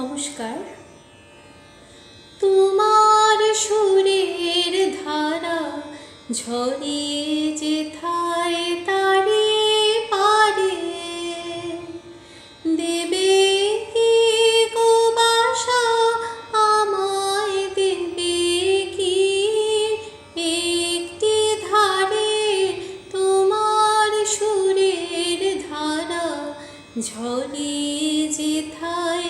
নমস্কার। তোমার সুরের ধারা ঝরিয়ে যেথায় তারে পারে, দেবে কি গো বাসা, আমায় দেবে কি একটি ধারে? তোমার সুরের ধারা ঝরিয়ে যেথায়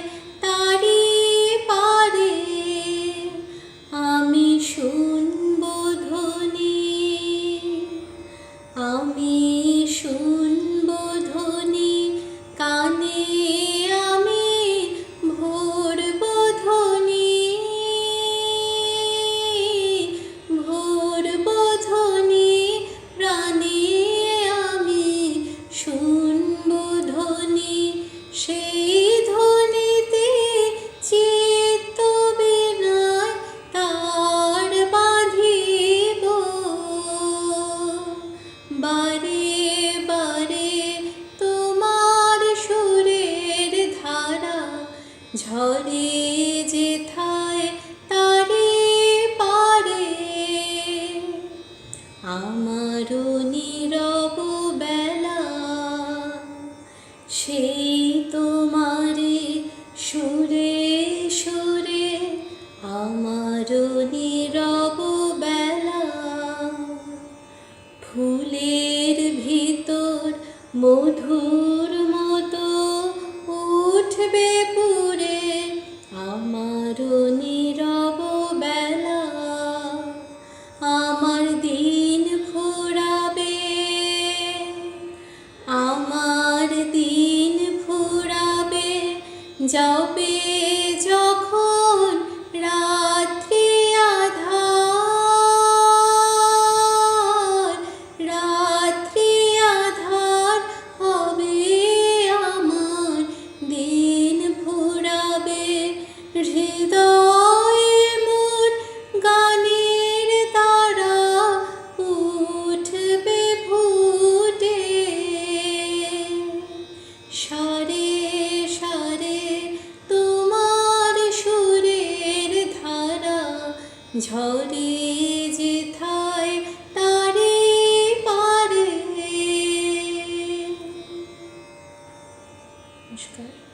আমারও নীরব সেই তোমারে সুরে সুরে আমারও নীরব বেলা। ফুলের ভিতর মধুর মতো উঠবে পুরে আমারও যাবে যখন রাত্রি আধার রাত্রি আধার হবে আমার দিন ফুরাবে হৃদয়ে। ঝরে যেথায় তারে পারে। নমস্কার।